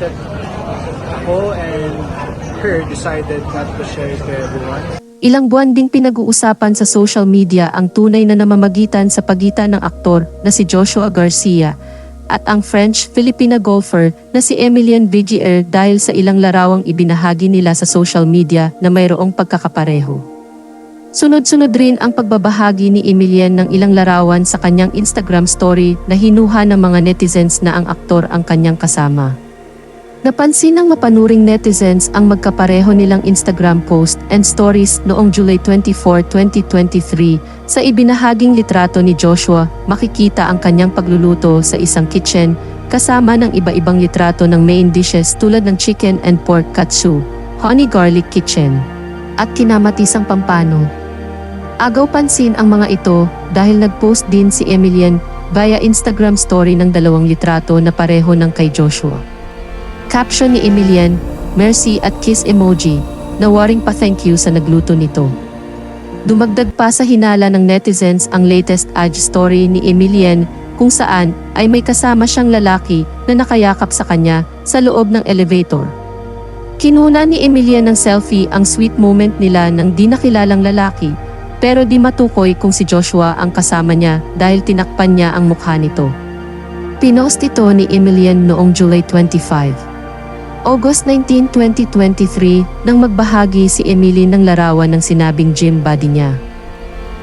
that ako and her decided not to share it to everyone. Ilang buwan ding pinag-uusapan sa social media ang tunay na namamagitan sa pagitan ng aktor na si Joshua Garcia at ang French-Filipina golfer na si Emilian Vigier dahil sa ilang larawang ibinahagi nila sa social media na mayroong pagkakapareho. Sunod-sunod rin ang pagbabahagi ni Emilian ng ilang larawan sa kanyang Instagram story na hinuha ng mga netizens na ang aktor ang kanyang kasama. Napansin ng mapanuring netizens ang magkapareho nilang Instagram post and stories noong July 24, 2023. Sa ibinahaging litrato ni Joshua, makikita ang kanyang pagluluto sa isang kitchen kasama ng iba-ibang litrato ng main dishes tulad ng chicken and pork katsu, honey garlic kitchen, at kinamatisang pampano. Agaw pansin ang mga ito dahil nag-post din si Emilian via Instagram story ng dalawang litrato na pareho ng kay Joshua. Caption ni Emilian, Mercy at kiss emoji, na waring pa thank you sa nagluto nito. Dumagdag pa sa hinala ng netizens ang latest age story ni Emilian kung saan ay may kasama siyang lalaki na nakayakap sa kanya sa loob ng elevator. Kinuna ni Emilian ng selfie ang sweet moment nila ng di nakilalang lalaki pero di matukoy kung si Joshua ang kasama niya dahil tinakpan niya ang mukha nito. Pinost ito ni Emilian noong July 25. August 19, 2023, nang magbahagi si Emily ng larawan ng sinabing gym body niya.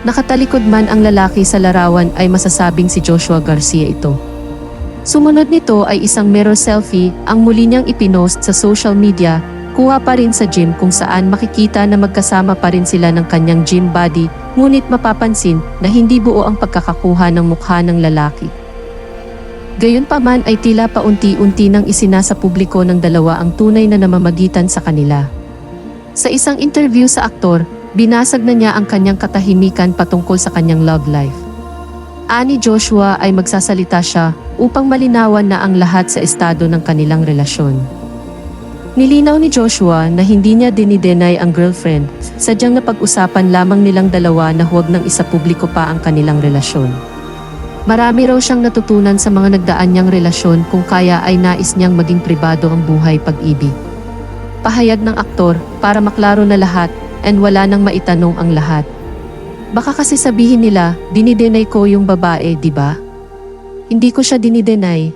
Nakatalikod man ang lalaki sa larawan ay masasabing si Joshua Garcia ito. Sumunod nito ay isang mirror selfie ang muli niyang ipinost sa social media, kuha pa rin sa gym kung saan makikita na magkasama pa rin sila ng kanyang gym body, ngunit mapapansin na hindi buo ang pagkakakuha ng mukha ng lalaki. Gayunpaman ay tila paunti-unti nang isinasa publiko ng dalawa ang tunay na namamagitan sa kanila. Sa isang interview sa aktor, binasag na niya ang kanyang katahimikan patungkol sa kanyang love life. Ani Joshua ay magsasalita siya upang malinawan na ang lahat sa estado ng kanilang relasyon. Nilinaw ni Joshua na hindi niya dinidenay ang girlfriend, sadyang napag-usapan lamang nilang dalawa na huwag nang isa publiko pa ang kanilang relasyon. Marami raw siyang natutunan sa mga nagdaan niyang relasyon kung kaya ay nais niyang maging pribado ang buhay pag-ibig. Pahayag ng aktor para maklaro na lahat and wala nang maitanong ang lahat. Baka kasi sabihin nila, dinidenay ko yung babae, di ba? Hindi ko siya dinidenay.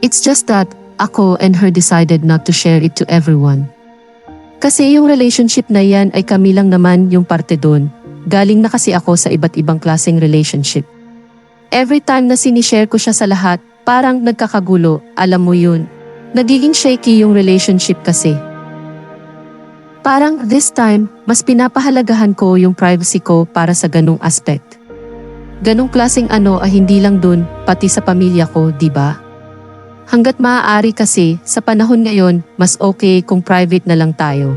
It's just that, ako and her decided not to share it to everyone. Kasi yung relationship na yan ay kami lang naman yung parte doon. Galing na kasi ako sa iba't ibang klaseng relationship. Every time na sinishare ko siya sa lahat, parang nagkakagulo, alam mo yun. Nagiging shaky yung relationship kasi. Parang this time, mas pinapahalagahan ko yung privacy ko para sa ganung aspect. Ganong klaseng ano ay hindi lang dun, pati sa pamilya ko, di ba? Hanggat maaari kasi, sa panahon ngayon, mas okay kung private na lang tayo.